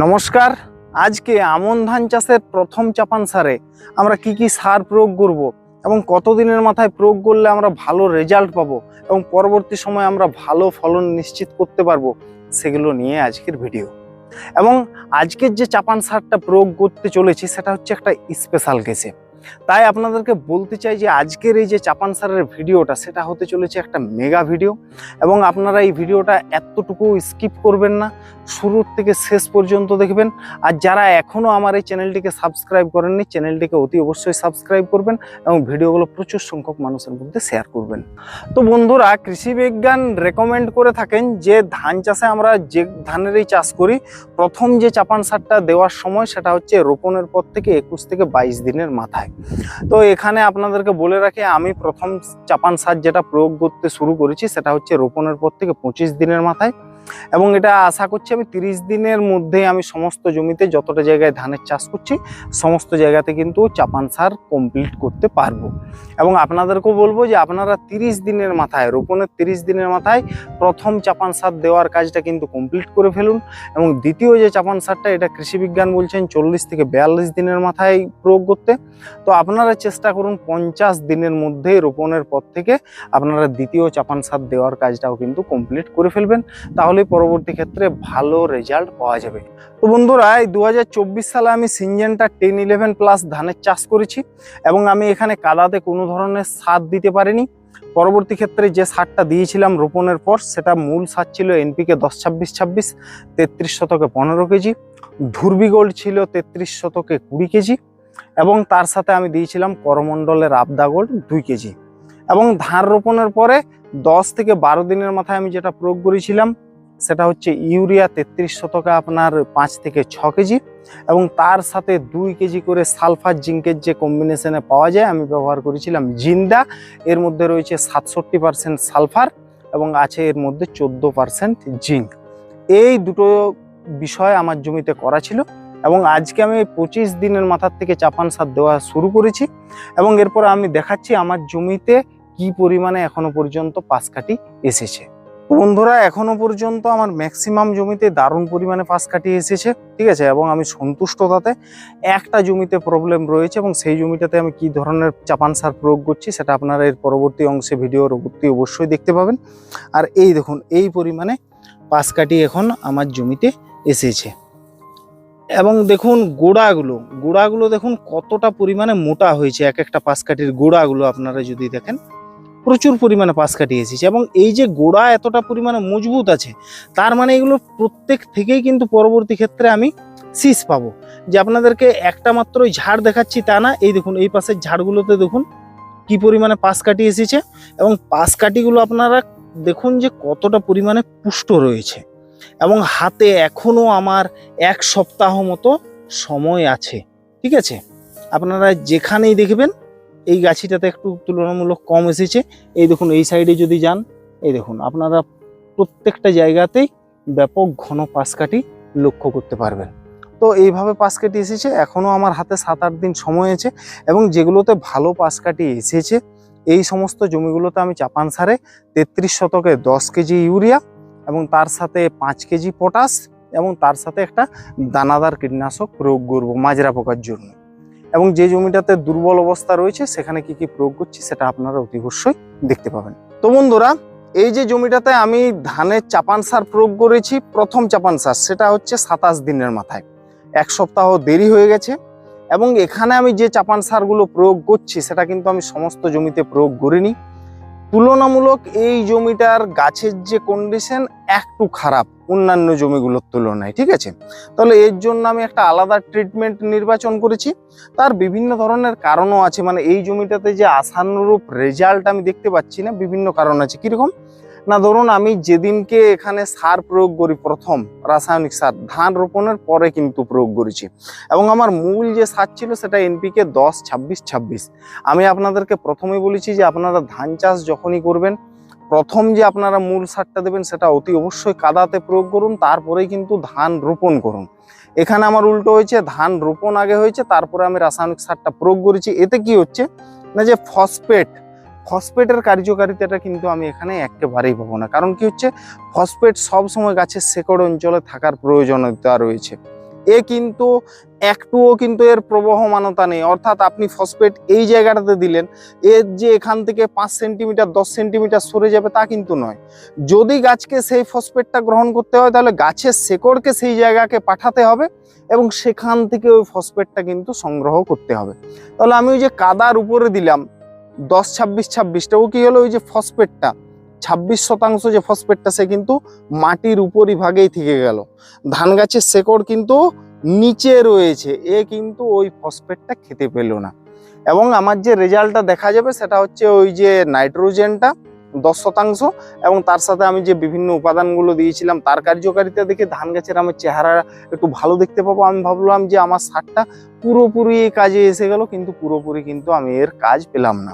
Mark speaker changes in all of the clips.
Speaker 1: নমস্কার। আজকে আমন ধান চাষের প্রথম চাপান সারে আমরা কি কি সার প্রয়োগ করব এবং কতদিনের মাথায় প্রয়োগ করলে আমরা ভালো রেজাল্ট পাবো এবং পরবর্তী সময়ে আমরা ভালো ফলন নিশ্চিত করতে পারব সেগুলো নিয়ে আজকের ভিডিও। এবং আজকের যে চাপান সারটা প্রয়োগ করতে চলেছি সেটা হচ্ছে একটা স্পেশাল কেসে তাই আপনাদেরকে বলতে চাই যে আজকের এই যে চাপান সারের ভিডিওটা, সেটা হতে চলেছে একটা মেগা ভিডিও এবং আপনারা এই ভিডিওটা এতটুকু স্কিপ করবেন না, শুরুর থেকে শেষ পর্যন্ত দেখবেন। আর যারা এখনও আমার এই চ্যানেলটিকে সাবস্ক্রাইব করেননি, চ্যানেলটিকে অতি অবশ্যই সাবস্ক্রাইব করবেন এবং ভিডিওগুলো প্রচুর সংখ্যক মানুষের মধ্যে শেয়ার করবেন। তো বন্ধুরা, কৃষি বিজ্ঞান রেকমেন্ড করে থাকেন যে ধান চাষে আমরা যে ধানেরই চাষ করি, প্রথম যে চাপান সারটা দেওয়ার সময় সেটা হচ্ছে রোপণের পর থেকে একুশ থেকে বাইশ দিনের মাথায়। তো এখানে আপনাদেরকে বলে রাখি, আমি প্রথম চাপান সার যেটা প্রয়োগ করতে শুরু করেছি সেটা হচ্ছে রোপণের পর থেকে পঁচিশ দিনের মাথায়। এবং এটা আশা করছি আমি তিরিশ দিনের মধ্যে আমি সমস্ত জমিতে যতটা জায়গায় ধানের চাষ করছি, সমস্ত জায়গাতে কিন্তু চাপান সার কমপ্লিট করতে পারব। এবং আপনাদেরকেও বলব যে আপনারা তিরিশ দিনের মাথায়, রোপণের তিরিশ দিনের মাথায় প্রথম চাপান সার দেওয়ার কাজটা কিন্তু কমপ্লিট করে ফেলুন। এবং দ্বিতীয় যে চাপান সারটা, এটা কৃষি বিজ্ঞান বলছেন চল্লিশ থেকে বিয়াল্লিশ দিনের মাথায় প্রয়োগ করতে। তো আপনারা চেষ্টা করুন পঞ্চাশ দিনের মধ্যে রোপণের পর থেকে আপনারা দ্বিতীয় চাপান সার দেওয়ার কাজটাও কিন্তু কমপ্লিট করে ফেলবেন। তাহলে পরবর্তী ক্ষেত্রে ভালো রেজাল্ট পাওয়া যাবে। তো বন্ধুরা, এই দু হাজার চব্বিশ সালে আমি সিনজেনটা টেন ইলেভেন প্লাস ধানের চাষ করেছি এবং আমি এখানে কাদাতে কোনো ধরনের সার দিতে পারিনি। পরবর্তী ক্ষেত্রে যে সারটা দিয়েছিলাম রোপণের পর, সেটা মূল সার ছিল এনপিকে দশ ছাব্বিশ ছাব্বিশ, তেত্রিশ শতকে পনেরো কেজি, ধুরবি গোল্ড ছিল তেত্রিশ শতকে কুড়ি কেজি, এবং তার সাথে আমি দিয়েছিলাম করমণ্ডলের আবদা গোল্ড দুই কেজি। এবং ধান রোপণের পরে দশ থেকে বারো দিনের মাথায় আমি যেটা প্রয়োগ করেছিলাম সেটা হচ্ছে ইউরিয়া তেত্রিশ শতকে আপনার পাঁচ থেকে ছ কেজি এবং তার সাথে দুই কেজি করে সালফার জিঙ্কের যে কম্বিনেশনে পাওয়া যায়, আমি ব্যবহার করেছিলাম জিন্দা। এর মধ্যে রয়েছে সাতষট্টি পারসেন্ট সালফার এবং আছে এর মধ্যে চোদ্দ পার্সেন্ট জিঙ্ক। এই দুটো বিষয় আমার জমিতে করা ছিল এবং আজকে আমি পঁচিশ দিনের মাথার থেকে চাপান সার দেওয়া শুরু করেছি এবং এরপর আমি দেখাচ্ছি আমার জমিতে কি পরিমাণে এখনও পর্যন্ত পাশ কাটি এসেছে। বন্ধুরা, এখনও পর্যন্ত আমার ম্যাক্সিমাম জমিতে দারুণ পরিমাণে পাশ কাটি এসেছে, ঠিক আছে? এবং আমি সন্তুষ্ট তাতে। একটা জমিতে প্রবলেম রয়েছে এবং সেই জমিটাতে আমি কি ধরনের চাপান সার প্রয়োগ করছি সেটা আপনারা এর পরবর্তী অংশে ভিডিওর অবশ্যই অবশ্যই দেখতে পাবেন। আর এই দেখুন, এই পরিমাণে পাশ কাটি এখন আমার জমিতে এসেছে। এবং দেখুন গোড়াগুলো গোড়াগুলো দেখুন কতটা পরিমাণে মোটা হয়েছে, এক একটা পাশ কাঠির গোড়াগুলো আপনারা যদি দেখেন। প্রচুর পরিমাণে পাশ কাটি এসেছে এবং এই যে গোড়া এতটা পরিমাণে মজবুত আছে, তার মানে এগুলো প্রত্যেক থেকেই কিন্তু পরবর্তী ক্ষেত্রে আমি শীষ পাবো। যে আপনাদেরকে একটা মাত্রই ঝাড় দেখাচ্ছি তা না, এই দেখুন, এই পাশের ঝাড়গুলোতে দেখুন কি পরিমাণে পাশ কাটি এসেছে এবং পাশ কাটিগুলো আপনারা দেখুন যে কতটা পরিমাণে পুষ্ট রয়েছে এবং হাতে এখনও আমার এক সপ্তাহ মতো সময় আছে, ঠিক আছে? আপনারা যেখানেই দেখবেন এই গাছিটাতে একটু তুলনামূলক কম এসেছে। এই দেখুন, এই সাইডে যদি যান, এই দেখুন, আপনারা প্রত্যেকটা জায়গাতেই ব্যাপক ঘন পাশকাঠি লক্ষ্য করতে পারবেন। তো এইভাবে পাশকাঠি এসেছে এখনও আমার হাতে সাত আট দিন সময় আছে এবং যেগুলোতে ভালো পাশকাঠি এসেছে, এই সমস্ত জমিগুলোতে আমি চাপান সারে তেত্রিশ শতকে দশ কেজি ইউরিয়া এবং তার সাথে পাঁচ কেজি পটাশ এবং তার সাথে একটা দানাদার কীটনাশক প্রয়োগ করব, মাজরা পোকার জন্য। এবং যে জমিটাতে দুর্বল অবস্থা রয়েছে, সেখানে কি কি প্রয়োগ করছি সেটা আপনারা অতি অবশ্যই দেখতে পাবেন। তো বন্ধুরা, এই যে জমিটাতে আমি ধানের চাপান সার প্রয়োগ করেছি, প্রথম চাপান সার, সেটা হচ্ছে সাতাশ দিনের মাথায়। এক সপ্তাহ দেরি হয়ে গেছে এবং এখানে আমি যে চাপান সারগুলো প্রয়োগ করছি, সেটা কিন্তু আমি সমস্ত জমিতে প্রয়োগ করিনি। তুলনামূলক এই জমিটার গাছের যে কন্ডিশন একটু খারাপ অন্যান্য জমিগুলোর তুলনায়, ঠিক আছে? তাহলে এর জন্য আমি একটা আলাদা ট্রিটমেন্ট নির্বাচন করেছি। তার বিভিন্ন ধরনের কারণও আছে মানে এই জমিটাতে যে আশানুরূপ রেজাল্ট আমি দেখতে পাচ্ছি না, বিভিন্ন কারণ আছে। কীরকম? না, ধরুন আমি যেদিনকে এখানে সার প্রয়োগ করি প্রথম, রাসায়নিক সার, ধান রোপণের পরে কিন্তু প্রয়োগ করেছি। এবং আমার মূল যে সার ছিল সেটা এনপিকে দশ, ছাব্বিশ ছাব্বিশ। আমি আপনাদেরকে প্রথমেই বলেছি যে আপনারা ধান চাষ যখনই করবেন, প্রথম যে আপনারা মূল সারটা দেবেন সেটা অতি অবশ্যই কাদাতে প্রয়োগ করুন, তারপরেই কিন্তু ধান রোপণ করুন। এখানে আমার উল্টো হয়েছে, ধান রোপণ আগে হয়েছে, তারপরে আমি রাসায়নিক সারটা প্রয়োগ করেছি। এতে কি হচ্ছে? না, যে ফসফেট ফসফেটের কার্যকারিতাটা কিন্তু আমি এখানে একেবারেই পাবো না। কারণ কি হচ্ছে? ফসফেট সব সময় গাছের শেকড় অঞ্চলে থাকার প্রয়োজনীয়তা রয়েছে। এ কিন্তু একটুও কিন্তু এর প্রবহমানতা নেই। অর্থাৎ আপনি ফসফেট এই জায়গাটাতে দিলেন এর যে এখান থেকে পাঁচ সেন্টিমিটার, দশ সেন্টিমিটার সরে যাবে তা কিন্তু নয়। যদি গাছকে সেই ফসফেটটা গ্রহণ করতে হয়, তাহলে গাছের শেকড়কে সেই জায়গাকে পাঠাতে হবে এবং সেখান থেকে ওই ফসফেটটা কিন্তু সংগ্রহ করতে হবে। তাহলে আমি ওই যে কাদার উপরে দিলাম দশ, ছাব্বিশ, ছাব্বিশটাও কি হলো? ওই যে ফসফেটটা। ছাব্বিশ শতাংশ যে ফসফেটটা, সে কিন্তু মাটির উপরই ভাগেই থেকে গেল। ধান গাছের শেকড় কিন্তু নিচে রয়েছে। এ কিন্তু ওই ফসফেটটা খেতে পেল না। এবং আমার যে রেজাল্টটা দেখা যাবে, সেটা হচ্ছে ওই যে নাইট্রোজেনটা। দশ শতাংশ এবং তার সাথে আমি যে বিভিন্ন উপাদানগুলো দিয়েছিলাম, তার কার্যকারিতা দেখে ধান গাছের আমার চেহারা একটু ভালো দেখতে পাবো। আমি ভাবলাম যে আমার সারটা পুরোপুরি কাজে এসে গেল, কিন্তু পুরোপুরি কিন্তু আমি এর কাজ পেলাম না।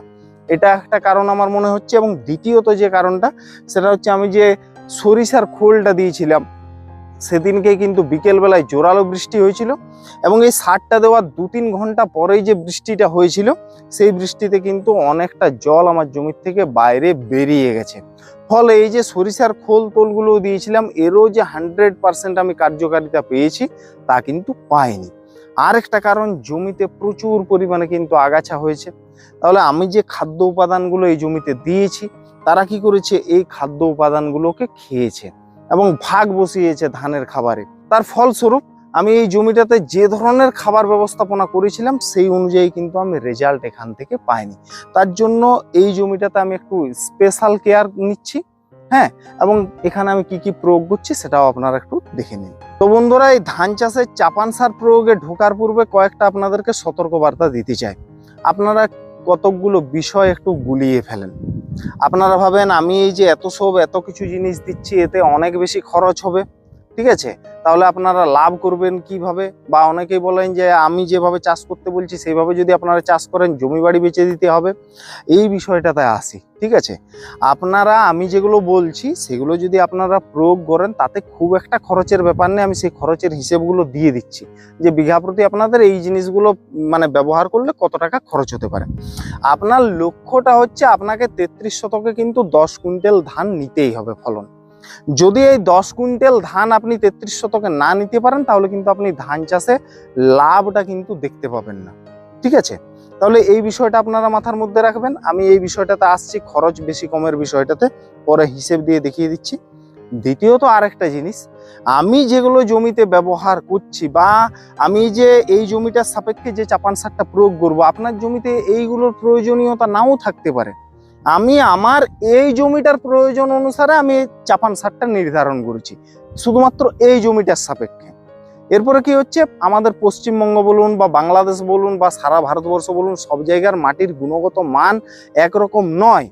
Speaker 1: এটা একটা কারণ আমার মনে হচ্ছে এবং দ্বিতীয়ত যে কারণটা, সেটা হচ্ছে আমি যে সরিষার খোলটা দিয়েছিলাম সেদিনকে কিন্তু বিকেলবেলায় জোরালো বৃষ্টি হয়েছিল এবং এই সারটা দেওয়ার দু তিন ঘণ্টা পরেই যে বৃষ্টিটা হয়েছিল, সেই বৃষ্টিতে কিন্তু অনেকটা জল আমার জমির থেকে বাইরে বেরিয়ে গেছে। ফলে এই যে সরিষার খোল তোলগুলো দিয়েছিলাম, এরও যে হান্ড্রেড পার্সেন্ট আমি কার্যকারিতা পেয়েছি, তা কিন্তু পাইনি। আরেকটা কারণ, জমিতে প্রচুর পরিমাণে কিন্তু আগাছা হয়েছে। তাহলে আমি যে খাদ্য উপাদানগুলো এই জমিতে দিয়েছি, তারা কি করেছে? এই খাদ্য উপাদানগুলোকে খেয়েছে। এবং ভাগ বসিয়েছে ধানের খাবারে। তার ফলস্বরূপ আমি এই জমিটাতে যে ধরনের খাবার ব্যবস্থাপনা করেছিলাম, সেই অনুযায়ী কিন্তু আমি রেজাল্ট এখান থেকে পাইনি। তার জন্য এই জমিটাতে আমি একটু স্পেশাল কেয়ার নিচ্ছি হ্যাঁ? এবং এখানে আমি কি কি প্রয়োগ করছি সেটাও আপনারা একটু দেখে নিন। তো বন্ধুরা, এই ধান চাষে চাপান সার প্রয়োগে ঢোকার পূর্বে কয়েকটা আপনাদেরকে সতর্কবার্তা দিতে চাই। আপনারা কতকগুলো বিষয় একটু গুলিয়ে ফেলেন। আপনারা ভাবেন আমি এই যে এত সব এত কিছু জিনিস দিচ্ছি, এতে অনেক বেশি খরচ হবে? ঠিক আছে? তাহলে আপনারা লাভ করবেন কীভাবে? বা অনেকেই বলেন যে, আমি যেভাবে চাষ করতে বলছি, সেইভাবে যদি আপনারা চাষ করেন, জমি বাড়ি বেচে দিতে হবে। এই বিষয়টাতে আসি, ঠিক আছে? আপনারা, আমি যেগুলো বলছি, সেগুলো যদি আপনারা প্রয়োগ করেন, তাতে খুব একটা খরচের ব্যাপার নেই, আমি সেই খরচের হিসেবগুলো দিয়ে দিচ্ছি। যে বিঘা প্রতি আপনাদের এই জিনিসগুলো মানে ব্যবহার করলে কত টাকা খরচ হতে পারে? আপনার লক্ষ্যটা হচ্ছে, আপনাকে তেত্রিশ শতকে কিন্তু দশ কুইন্টাল ধান নিতেই হবে ফলন। যদি এই দশ কুইন্টাল ধান আপনি তেত্রিশ শতকে না নিতে পারেন, তাহলে কিন্তু আপনি ধান চাষে লাভটা কিন্তু দেখতে পাবেন না। ঠিক আছে? তাহলে এই বিষয়টা আপনারা মাথার মধ্যে রাখবেন। আমি এই বিষয়টাতে আসছি, খরচ বেশি কমের বিষয়টাতে। পরে হিসেব দিয়ে দেখিয়ে দিচ্ছি। দ্বিতীয়ত আরেকটা জিনিস, আমি যেগুলো জমিতে ব্যবহার করছি বা আমি যে এই জমিটার সাপেক্ষে যে চাপান সারটা প্রয়োগ করব, আপনার জমিতে এইগুলোর প্রয়োজনীয়তা নাও থাকতে পারে। আমি আমার এই জমিটার প্রয়োজন অনুসারে আমি চাপান সারটা নির্ধারণ করেছি। শুধুমাত্র এই জমিটার সাপেক্ষে। এরপরে কি হচ্ছে? আমাদের পশ্চিমবঙ্গ বলুন বা বাংলাদেশ বলুন বা সারা ভারতবর্ষ বলুন, সব জায়গার মাটির গুণগত মান একরকম নয়।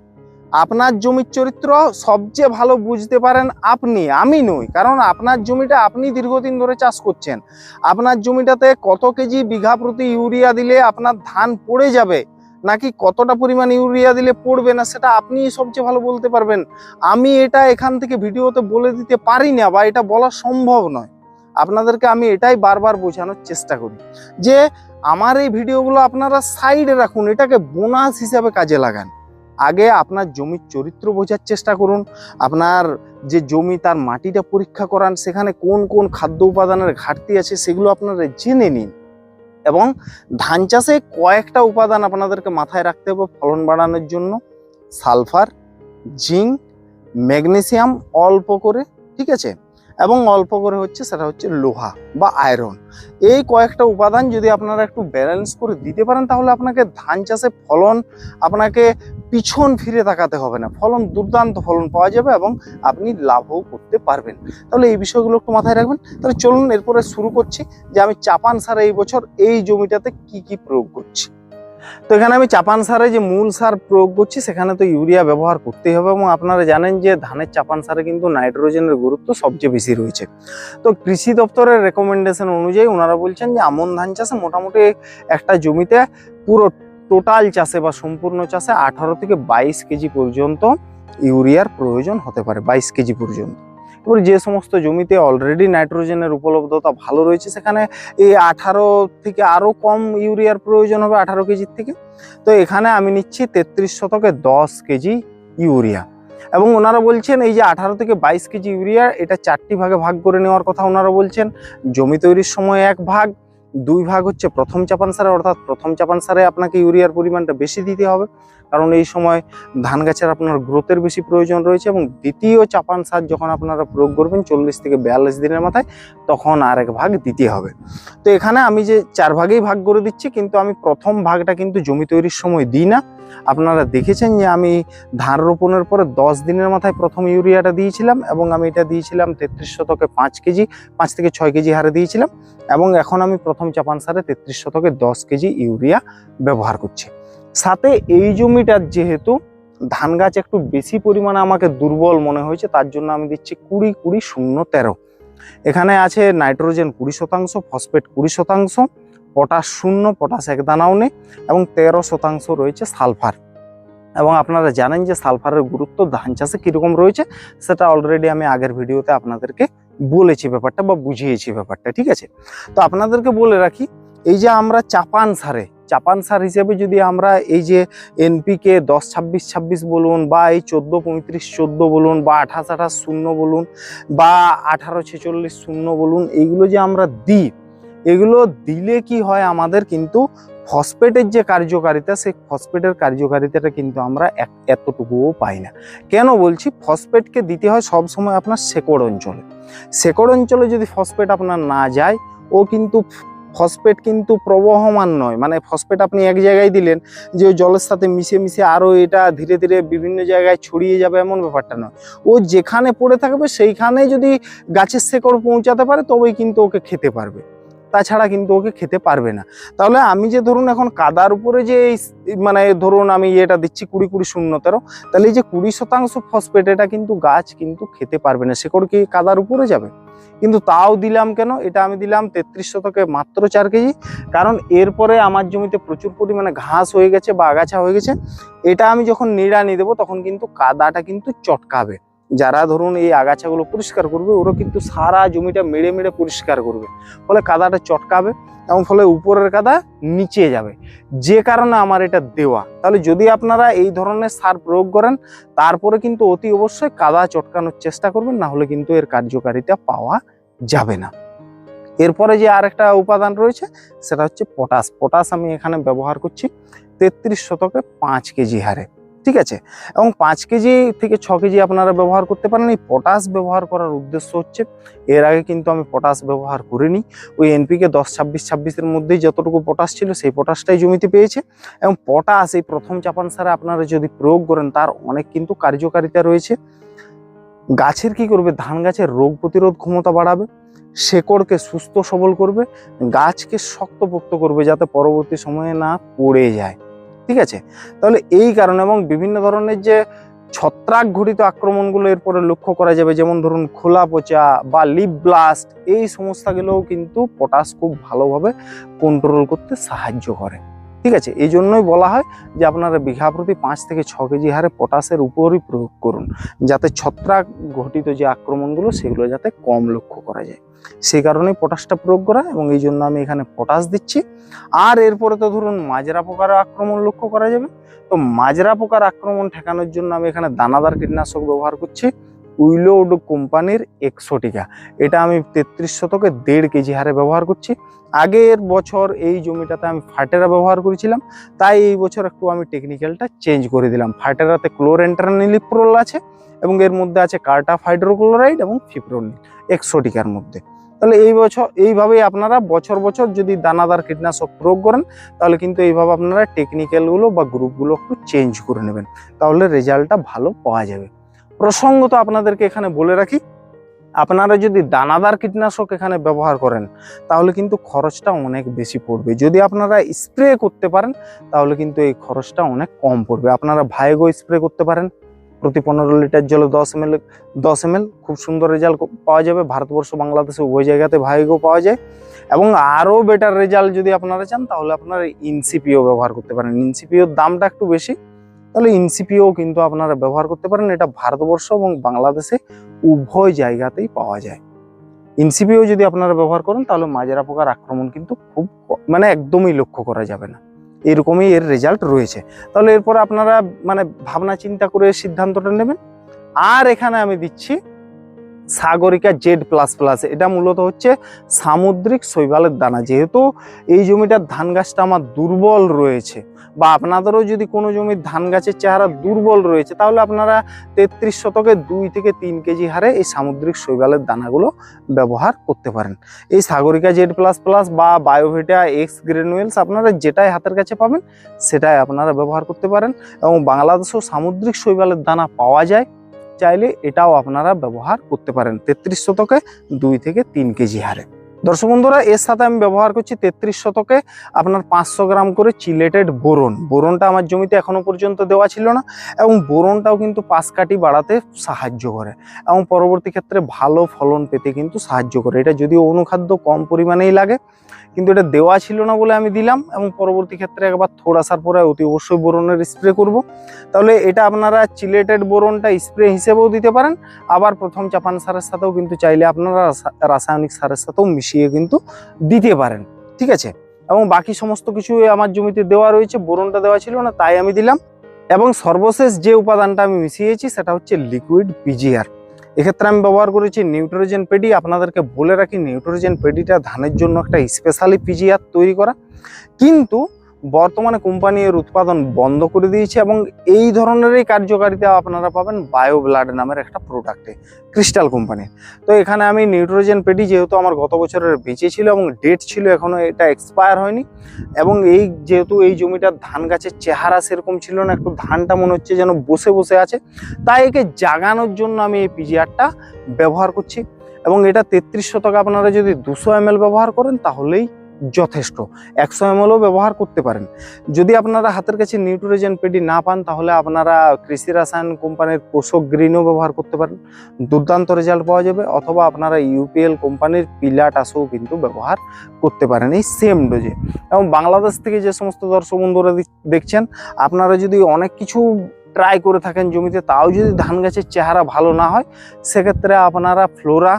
Speaker 1: আপনার জমির চরিত্র সবচেয়ে ভালো বুঝতে পারেন আপনি, আমি নই। কারণ আপনার জমিটা আপনি দীর্ঘদিন ধরে চাষ করছেন। আপনার জমিটাতে কত কেজি বিঘা প্রতি ইউরিয়া দিলে আপনার ধান পড়ে যাবে? নাকি কতটা পরিমাণ ইউরিয়া দিলে পড়বে না সেটা আপনি সবচেয়ে ভালো বলতে পারবেন। আমি এটা এখান থেকে ভিডিওতে বলে দিতে পারি না বা এটা বলা সম্ভব নয়। আপনাদেরকে আমি এটাই বারবার বোঝানোর চেষ্টা করি যে আমার এই ভিডিওগুলো আপনারা সাইডে রাখুন, এটাকে বোনাস হিসাবে কাজে লাগান। আগে আপনার জমির চরিত্র বোঝার চেষ্টা করুন, আপনার যে জমি তার মাটিটা পরীক্ষা করান, সেখানে কোন কোন খাদ্য উপাদানের ঘাটতি আছে সেগুলো আপনারা জেনে নিন। এবং ধান চাষে কয়েকটা উপাদান আপনাদেরকে মাথায় রাখতে হবে ফলন বাড়ানোর জন্য। সালফার, জিঙ্ক, ম্যাগনেসিয়াম অল্প করে, ঠিক আছে? এবং অল্প করে হচ্ছে সেটা হচ্ছে লোহা বা আয়রন। এই কয়েকটা উপাদান যদি আপনারা একটু ব্যালেন্স করে দিতে পারেন, তাহলে আপনাকে ধান চাষে ফলন, আপনাকে পিছন ফিরে তাকাতে হবে না। ফলন, দুর্দান্ত ফলন পাওয়া যাবে এবং আপনি লাভও করতে পারবেন। তাহলে এই বিষয়গুলো একটু মাথায় রাখবেন। তাহলে চলুন, এরপরে শুরু করছি যে আমি চাপান সার এই বছর এই জমিটাতে কি কি প্রয়োগ করছি। তো এখানে আমি চাপান সারে যে মূল সার প্রয়োগ করছি, সেখানে তো ইউরিয়া ব্যবহার করতেই হবে এবং আপনারা জানেন যে ধানের চাপান সারে কিন্তু নাইট্রোজেনের গুরুত্ব সবচেয়ে বেশি রয়েছে। তো কৃষি দপ্তরের রেকমেন্ডেশন অনুযায়ী ওনারা বলছেন যে আমন ধান চাষে মোটামুটি একটা জমিতে পুরো টোটাল চাষে বা সম্পূর্ণ চাষে আঠারো থেকে বাইশ কেজি পর্যন্ত ইউরিয়ার প্রয়োজন হতে পারে, বাইশ কেজি পর্যন্ত। এবার যে সমস্ত জমিতে অলরেডি নাইট্রোজেনের উপলব্ধতা ভালো রয়েছে, সেখানে এই আঠারো থেকে আরও কম ইউরিয়ার প্রয়োজন হবে আঠারো কেজির থেকে। তো এখানে আমি নিচ্ছি তেত্রিশ শতকে দশ কেজি ইউরিয়া। এবং ওনারা বলছেন, এই যে আঠারো থেকে বাইশ কেজি ইউরিয়া, এটা চারটি ভাগে ভাগ করে নেওয়ার কথা ওনারা বলছেন। জমি তৈরির সময় এক ভাগ দুই ভাগ হচ্ছে প্রথম চাপান সারে, অর্থাৎ প্রথম চাপান সারে আপনাকে ইউরিয়ার পরিমাণটা বেশি দিতে হবে। কারণ এই সময় ধান গাছের আপনার গ্রোথের বেশি প্রয়োজন রয়েছে এবং দ্বিতীয় চাপান সার যখন আপনারা প্রয়োগ করবেন চল্লিশ থেকে বিয়াল্লিশ দিনের মাথায়, তখন আর এক ভাগ দিতে হবে। তো এখানে আমি যে চার ভাগেই ভাগ করে দিচ্ছি, কিন্তু আমি প্রথম ভাগটা কিন্তু জমি তৈরির সময় দিই না। আপনারা দেখেছেন যে আমি ধান রোপণের পরে দশ দিনের মাথায় প্রথম ইউরিয়াটা দিয়েছিলাম এবং আমি এটা দিয়েছিলাম তেত্রিশ শতকে পাঁচ কেজি, পাঁচ থেকে ছয় কেজি হারে দিয়েছিলাম এবং এখন আমি প্রথম চাপান সারে তেত্রিশ শতকে দশ কেজি ইউরিয়া ব্যবহার করছি। সাথে এই জমিটার যেহেতু ধান গাছ একটু বেশি পরিমাণে আমাকে দুর্বল মনে হয়েছে, তার জন্য আমি দিচ্ছি কুড়ি কুড়ি শূন্য তেরো। এখানে আছে নাইট্রোজেন কুড়ি শতাংশ, ফসফেট কুড়ি শতাংশ, পটাশ শূন্য, পটাশ এক দানাও নেই এবং তেরো শতাংশ রয়েছে সালফার। এবং আপনারা জানেন যে সালফারের গুরুত্ব ধান চাষে কীরকম রয়েছে, সেটা অলরেডি আমি আগের ভিডিওতে আপনাদেরকে বলেছি ব্যাপারটা বা বুঝিয়েছি ব্যাপারটা, ঠিক আছে? তো আপনাদেরকে বলে রাখি, এই যে আমরা চাপান সারে চাপান সার হিসেবে যদি আমরা এই যে এনপিকে দশ, ছাব্বিশ ছাব্বিশ বলুন বা এই চোদ্দ, পঁয়ত্রিশ, চোদ্দ বলুন বা আঠাশ আঠাশ শূন্য বলুন বা আঠারো, ছেচল্লিশ শূন্য বলুন, এইগুলো যে আমরা দিই, এগুলো দিলে কি হয় আমাদের কিন্তু ফসফেটের যে কার্যকারিতা, সেই ফসফেটের কার্যকারিতাটা কিন্তু আমরা এতটুকুও পাই না। কেন বলছি? ফসফেটকে দিতে হয় সব সময় আপনার শেকড় অঞ্চলে। শেকড় অঞ্চলে যদি ফসফেট আপনার না যায়, ও কিন্তু ফসফেট কিন্তু প্রবহমান নয়। মানে ফসফেট আপনি এক জায়গায় দিলেন যে জলের সাথে মিশে মিশে আরও এটা ধীরে ধীরে বিভিন্ন জায়গায় ছড়িয়ে যাবে এমন ব্যাপারটা নয়। ও যেখানে পড়ে থাকবে সেইখানে যদি গাছের শেকড় পৌঁছাতে পারে তবেই কিন্তু ওকে খেতে পারবে। তাছাড়া কিন্তু ওকে খেতে পারবে না। তাহলে আমি যে ধরুন এখন কাদার উপরে যে মানে ধরুন আমি এটা দিচ্ছি কুড়ি কুড়ি শূন্য তেরো, তাহলে এই যে কুড়ি শতাংশ ফসফেট এটা কিন্তু গাছ কিন্তু খেতে পারবে না। শেকড় কি কাদার উপরে যাবে? কিন্তু তাও দিলাম কেন? এটা আমি দিলাম তেত্রিশ শতকে মাত্র চার কেজি। কারণ এরপরে আমার জমিতে প্রচুর পরিমাণে ঘাস হয়ে গেছে বা আগাছা হয়ে গেছে। এটা আমি যখন নিড়ানি দেবো তখন কিন্তু কাদাটা কিন্তু চটকাবে। যারা ধরুন এই আগাছাগুলো পরিষ্কার করবে, ওরা কিন্তু সারা জমিটা মেড়ে মেড়ে পরিষ্কার করবে। ফলে কাদাটা চটকাবে এবং ফলে উপরের কাদা নিচে যাবে। যে কারণে আমার এটা দেওয়া। তাহলে যদি আপনারা এই ধরনের সার প্রয়োগ করেন, তারপরে কিন্তু অতি অবশ্যই কাদা চটকানোর চেষ্টা করবেন, না হলে কিন্তু এর কার্যকারিতা পাওয়া যাবে না। এরপরে যে আরেকটা উপাদান রয়েছে, সেটা হচ্ছে পটাশ। পটাশ আমি এখানে ব্যবহার করছি তেত্রিশ শতকে পাঁচ কেজি হারে। ঠিক আছে? এবং পাঁচ কেজি থেকে ছ কেজি আপনারা ব্যবহার করতে পারেন। এই পটাশ ব্যবহার করার উদ্দেশ্য হচ্ছে, এর আগে কিন্তু আমি পটাশ ব্যবহার করিনি। ওই এনপিকে দশ, ছাব্বিশ, ছাব্বিশের মধ্যেই যতটুকু পটাশ ছিল, সেই পটাশটাই জমিতে পেয়েছে। এবং পটাশ, এই প্রথম চাপান সারে আপনারা যদি প্রয়োগ করেন, তার অনেক কিন্তু কার্যকারিতা রয়েছে। গাছের কি করবে? ধান গাছের রোগ প্রতিরোধ ক্ষমতা বাড়াবে, শেকড়কে সুস্থ সবল করবে, গাছকে শক্তপোক্ত করবে, যাতে পরবর্তী সময়ে না পড়ে যায়। ঠিক আছে? তাহলে এই কারণে এবং বিভিন্ন ধরনের যে ছত্রাক ঘটিত আক্রমণগুলো এরপরে লক্ষ্য করা যাবে, যেমন ধরুন খোলা পচা বা লিপ ব্লাস্ট এই সমস্যাগুলোও কিন্তু পটাশ খুব ভালোভাবে কন্ট্রোল করতে সাহায্য করে। ঠিক আছে? এই জন্যই বলা হয় যে আপনারা বিঘা প্রতি পাঁচ থেকে ছ কেজি হারে পটাশের উপরই প্রয়োগ করুন, যাতে ছত্রাক ঘটিত যে আক্রমণগুলো সেগুলো যাতে কম লক্ষ্য করা যায়। সেই কারণেই পটাশটা প্রয়োগ করা এবং এই জন্য আমি এখানে পটাশ দিচ্ছি। আর এরপরে তো ধরুন মাজরা পোকার আক্রমণ লক্ষ্য করা যাবে। তো মাজরা পোকার আক্রমণ ঠেকানোর জন্য আমি এখানে দানাদার কীটনাশক ব্যবহার করছি। উইলোড কোম্পানির একশোটিকা এটা আমি তেত্রিশ শতকে দেড় কেজি হারে ব্যবহার করছি। আগের বছর এই জমিটাতে আমি ফার্টেরা ব্যবহার করেছিলাম। তাই এই বছর একটু আমি টেকনিক্যালটা চেঞ্জ করে দিলাম। ফার্টেরাতে ক্লোরেন্টারনিলিপ্রোল আছে এবং এর মধ্যে আছে কার্টা হাইড্রোক্লোরাইড এবং ফিপ্রোনিল একশোটিকার মধ্যে। তাহলে এই বছর, এইভাবেই আপনারা বছর বছর যদি দানাদার কীটনাশক প্রয়োগ করেন, তাহলে কিন্তু এইভাবে আপনারা টেকনিক্যালগুলো বা গ্রুপগুলো একটু চেঞ্জ করে নেবেন। তাহলে রেজাল্টটা ভালো পাওয়া যাবে। প্রসঙ্গত আপনাদেরকে এখানে বলে রাখি, আপনারা যদি দানাদার কীটনাশক এখানে ব্যবহার করেন, তাহলে কিন্তু খরচটা অনেক বেশি পড়বে। যদি আপনারা স্প্রে করতে পারেন, তাহলে কিন্তু এই খরচটা অনেক কম পড়বে। আপনারা ভাইগো স্প্রে করতে পারেন, প্রতি পনেরো লিটার জলে দশ এম এল দশ এম খুব সুন্দর রেজাল্ট পাওয়া যাবে। ভারতবর্ষ, বাংলাদেশে উভয় জায়গাতে ভাইগো পাওয়া যায়। এবং আরও বেটার রেজাল্ট যদি আপনারা চান, তাহলে আপনারা ইনসিপিও ব্যবহার করতে পারেন। ইনসিপিওর দামটা একটু বেশি তাহলে ইনসিপিও কিন্তু আপনারা ব্যবহার করতে পারেন। এটা ভারতবর্ষ এবং বাংলাদেশে উভয় জায়গাতেই পাওয়া যায়। ইনসিপিও যদি আপনারা ব্যবহার করেন, তাহলে মাজরা পোকার আক্রমণ কিন্তু খুব মানে একদমই লক্ষ্য করা যাবে না। এরকমই এর রেজাল্ট রয়েছে। তাহলে এরপর আপনারা মানে ভাবনা চিন্তা করে সিদ্ধান্তটা নেবেন। আর এখানে আমি দিচ্ছি সাগরিকা জেড প্লাস প্লাস। এটা মূলত হচ্ছে সামুদ্রিক শৈবালের দানা। যেহেতু এই জমিটার ধান গাছটা আমার দুর্বল রয়েছে, বা আপনাদেরও যদি কোনো জমির ধান গাছের চেহারা দুর্বল রয়েছে, তাহলে আপনারা তেত্রিশ শতকে দুই থেকে তিন কেজি হারে এই সামুদ্রিক শৈবালের দানাগুলো ব্যবহার করতে পারেন। এই সাগরিকা জেড প্লাস প্লাস বা বায়োভিটা এক্স গ্রেনুয়েলস আপনারা যেটাই হাতের কাছে পাবেন, সেটাই আপনারা ব্যবহার করতে পারেন। এবং বাংলাদেশেও সামুদ্রিক শৈবালের দানা পাওয়া যায়। চাইলে এটাও আপনারা ব্যবহার করতে পারেন। তেত্রিশ শতকে দুই থেকে তিন কেজি হারে। দর্শক বন্ধুরা, এর সাথে আমি ব্যবহার করছি তেত্রিশ শতকে আপনার পাঁচশো গ্রাম করে চিলেটেড বোরন। বোরনটা আমার জমিতে এখনও পর্যন্ত দেওয়া ছিল না এবং বোরনটাও কিন্তু পাশ কাটি বাড়াতে সাহায্য করে এবং পরবর্তী ক্ষেত্রে ভালো ফলন পেতে কিন্তু সাহায্য করে। এটা যদিও অনুখাদ্য কম পরিমাণেই লাগে, কিন্তু এটা দেওয়া ছিল না বলে আমি দিলাম এবং পরবর্তী ক্ষেত্রে একবার থোড় আসার পরে অতি অবশ্যই বোরনের স্প্রে করব। তাহলে এটা আপনারা চিলেটেড বোরনটা স্প্রে হিসেবেও দিতে পারেন, আবার প্রথম চাপান সারের সাথেও কিন্তু চাইলে আপনারা রাসায়নিক সারের সাথেও মিশিয়ে কিন্তু দিতে পারেন, ঠিক আছে? এবং বাকি সমস্ত কিছু আমার জমিতে দেওয়া রয়েছে, বোরনটা দেওয়া ছিল না, তাই আমি দিলাম। এবং সর্বশেষ যে উপাদানটা আমি মিশিয়েছি, সেটা হচ্ছে লিকুইড পিজিআর এক্ষেত্রে আমি ব্যবহার করেছি নিউট্রোজেন পেডি আপনাদেরকে বলে রাখি নিউট্রোজেন পেডিটা ধানের জন্য একটা স্পেশালি পিজিআর তৈরি করা। কিন্তু বর্তমানে কোম্পানি এর উৎপাদন বন্ধ করে দিয়েছে এবং এই ধরনেরই কার্যকারিতা আপনারা পাবেন বায়ো ব্লাড নামের একটা প্রোডাক্টে ক্রিস্টাল কোম্পানির তো এখানে আমি নিউট্রোজেন পেটি যেহেতু আমার গত বছরের বেঁচে ছিল এবং ডেট ছিল এখনও এটা এক্সপায়ার হয়নি এবং এই যেহেতু এই জমিটার ধান গাছের চেহারা সেরকম ছিল না, একটু ধানটা মনে হচ্ছে যেন বসে বসে আছে, তাই একে জাগানোর জন্য আমি এই পিজিআরটা ব্যবহার করছি। এবং এটা তেত্রিশ শতক আপনারা যদি দুশো এম ব্যবহার করেন তাহলেই যথেষ্ট। একশো এমএলও ব্যবহার করতে পারেন। যদি আপনারা হাতের কাছে নিউট্রোজেন পেডি না পান, তাহলে আপনারা কৃষি রাসায়ন কোম্পানির পোষক গ্রিনও ব্যবহার করতে পারেন। দুর্দান্ত রেজাল্ট পাওয়া যাবে, অথবা আপনারা ইউপিএল কোম্পানির পিলাটাসও কিন্তু ব্যবহার করতে পারেন এই সেম ডোজে এবং বাংলাদেশ থেকে যে সমস্ত দর্শক বন্ধুরা দেখছেন, আপনারা যদি অনেক কিছু ট্রাই করে থাকেন জমিতে, তাও যদি ধান গাছের চেহারা ভালো না হয়, সেক্ষেত্রে আপনারা ফ্লোরা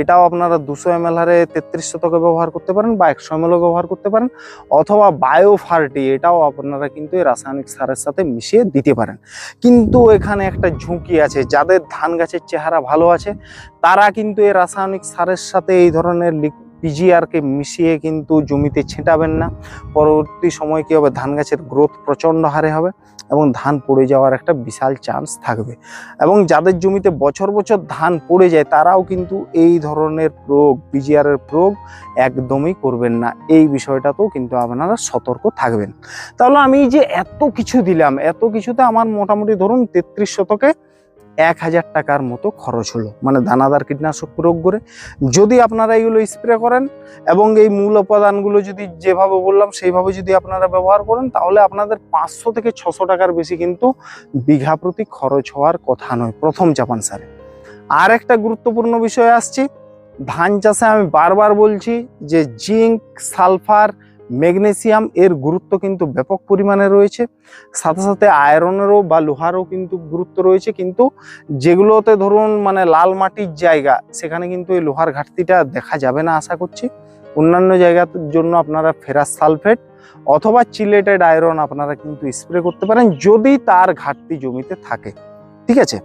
Speaker 1: এটাও আপনারা দুশো এম এল হারে তেত্রিশ শতকে ব্যবহার করতে পারেন বা একশো এম ব্যবহার করতে পারেন, অথবা বায়োফার্টি এটাও আপনারা কিন্তু এই রাসায়নিক সারের সাথে মিশিয়ে দিতে পারেন। কিন্তু এখানে একটা ঝুঁকি আছে, যাদের ধান গাছের চেহারা ভালো আছে, তারা কিন্তু এই রাসায়নিক সারের সাথে এই ধরনের পিজিআরকে মিশিয়ে কিন্তু জমিতে ছেটাবেন না। পরবর্তী সময় কী হবে? ধান গাছের গ্রোথ প্রচণ্ড হারে হবে এবং ধান পড়ে যাওয়ার একটা বিশাল চান্স থাকবে। এবং যাদের জমিতে বছর বছর ধান পড়ে যায়, তারাও কিন্তু এই ধরনের প্রয়োগ পিজিআরের প্রয়োগ একদমই করবেন না। এই বিষয়টাতেও কিন্তু আপনারা সতর্ক থাকবেন। তাহলে আমি যে এত কিছু দিলাম, এত কিছুতে আমার মোটামুটি ধরুন তেত্রিশ শতকে এক হাজার টাকার মতো খরচ হলো। মানে দানাদার কীটনাশক প্রয়োগ করে যদি আপনারা এগুলো স্প্রে করেন এবং এই মূল উপাদানগুলো যদি যেভাবে বললাম সেইভাবে যদি আপনারা ব্যবহার করেন, তাহলে আপনাদের পাঁচশো থেকে ছশো টাকার বেশি কিন্তু বিঘা প্রতি খরচ হওয়ার কথা নয়, প্রথম চাপান সারে। আর একটা গুরুত্বপূর্ণ বিষয় আসছি, ধান চাষে আমি বারবার বলছি যে জিঙ্ক, সালফার ম্যাগনেসিয়াম এর গুরুত্ব কিন্তু ব্যাপক পরিমাণে রয়েছে। সাথে সাথে আয়রনেরও বা লোহারও কিন্তু গুরুত্ব রয়েছে। কিন্তু যেগুলোতে ধরুন মানে লাল মাটির জায়গা, সেখানে কিন্তু এই লোহার ঘাটতিটা দেখা যাবে না আশা করছি। অন্যান্য জায়গার জন্য আপনারা ফেরাস সালফেট অথবা চিলেটেড আয়রন আপনারা কিন্তু স্প্রে করতে পারেন যদি তার ঘাটতি জমিতে থাকে। ঠিক আছে?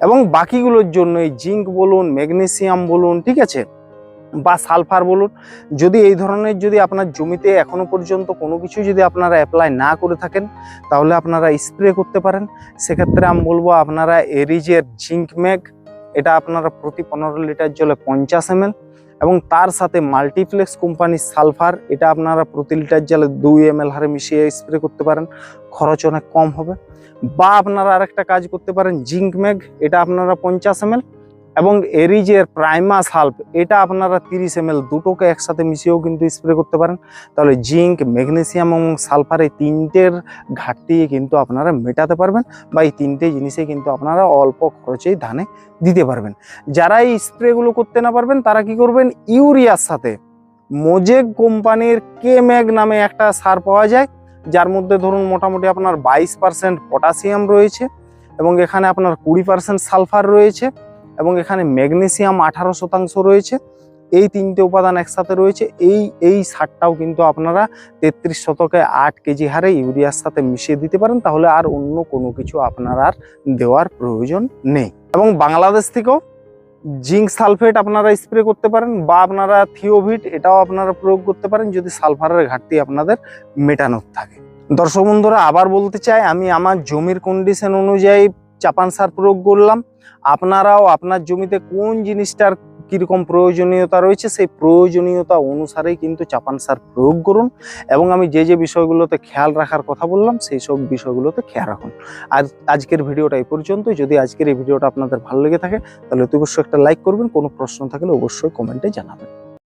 Speaker 1: এবং বাকিগুলোর জন্য এই জিঙ্ক বলুন, ম্যাগনেসিয়াম বলুন, ঠিক আছে? বা সালফার বলুন, যদি এই ধরনের যদি আপনার জমিতে এখনও পর্যন্ত কোনো কিছু যদি আপনারা অ্যাপ্লাই না করে থাকেন, তাহলে আপনারা স্প্রে করতে পারেন। সেক্ষেত্রে আমি বলব আপনারা এরিজের জিঙ্ক ম্যাগ এটা আপনারা প্রতি পনেরো লিটার জলে পঞ্চাশ এম এবং তার সাথে মাল্টিপ্লেক্স কোম্পানির সালফার, এটা আপনারা প্রতি লিটার জলে দুই এম হারে মিশিয়ে স্প্রে করতে পারেন। খরচ অনেক কম হবে। বা আপনারা আরেকটা কাজ করতে পারেন জিঙ্ক ম্যাগ এটা আপনারা পঞ্চাশ এম এবং এরিজের প্রাইমা সালফ এটা আপনারা তিরিশ এম দুটোকে একসাথে মিশিয়েও কিন্তু স্প্রে করতে পারেন। তাহলে জিঙ্ক ম্যাগনেসিয়াম এবং সালফার এই তিনটের ঘাটতি কিন্তু আপনারা মেটাতে পারবেন বা এই তিনটে জিনিসে কিন্তু আপনারা অল্প খরচেই ধানে দিতে পারবেন। যারা এই স্প্রেগুলো করতে না পারবেন, তারা কি করবেন? ইউরিয়ার সাথে মোজেক কোম্পানির কে ম্যাগ নামে একটা সার পাওয়া যায়, যার মধ্যে ধরুন মোটামুটি আপনার বাইশ পার্সেন্ট পটাশিয়াম রয়েছে এবং এখানে আপনার কুড়ি পার্সেন্ট সালফার রয়েছে। এবং এখানে ম্যাগনেসিয়াম আঠারো শতাংশ রয়েছে। এই তিনটে উপাদান একসাথে রয়েছে। এই এই সারটাও কিন্তু আপনারা তেত্রিশ শতকে আট কেজি হারে ইউরিয়ার সাথে মিশিয়ে দিতে পারেন, তাহলে আর অন্য কোনো কিছু আপনার আর দেওয়ার প্রয়োজন নেই। এবং বাংলাদেশ থেকেও জিঙ্ক সালফেট আপনারা স্প্রে করতে পারেন, বা আপনারা থিওভিট এটাও আপনারা প্রয়োগ করতে পারেন, যদি সালফারের ঘাটতি আপনাদের মেটানোর থাকে। দর্শক বন্ধুরা, আবার বলতে চাই, আমি আমার জমির কন্ডিশন অনুযায়ী চাপান সার প্রয়োগ করলাম। আপনারাও আপনার জমিতে কোন জিনিসটার কীরকম প্রয়োজনীয়তা রয়েছে, সেই প্রয়োজনীয়তা অনুসারেই কিন্তু চাপান সার প্রয়োগ করুন এবং আমি যে যে বিষয়গুলোতে খেয়াল রাখার কথা বললাম, সেই সব বিষয়গুলোতে খেয়াল রাখুন। আজ, আজকের ভিডিওটা এই পর্যন্ত যদি আজকের এই ভিডিওটা আপনাদের ভালো লেগে থাকে, তাহলে অতি অবশ্যই একটা লাইক করবেন। কোনো প্রশ্ন থাকলে অবশ্যই কমেন্টে জানাবেন।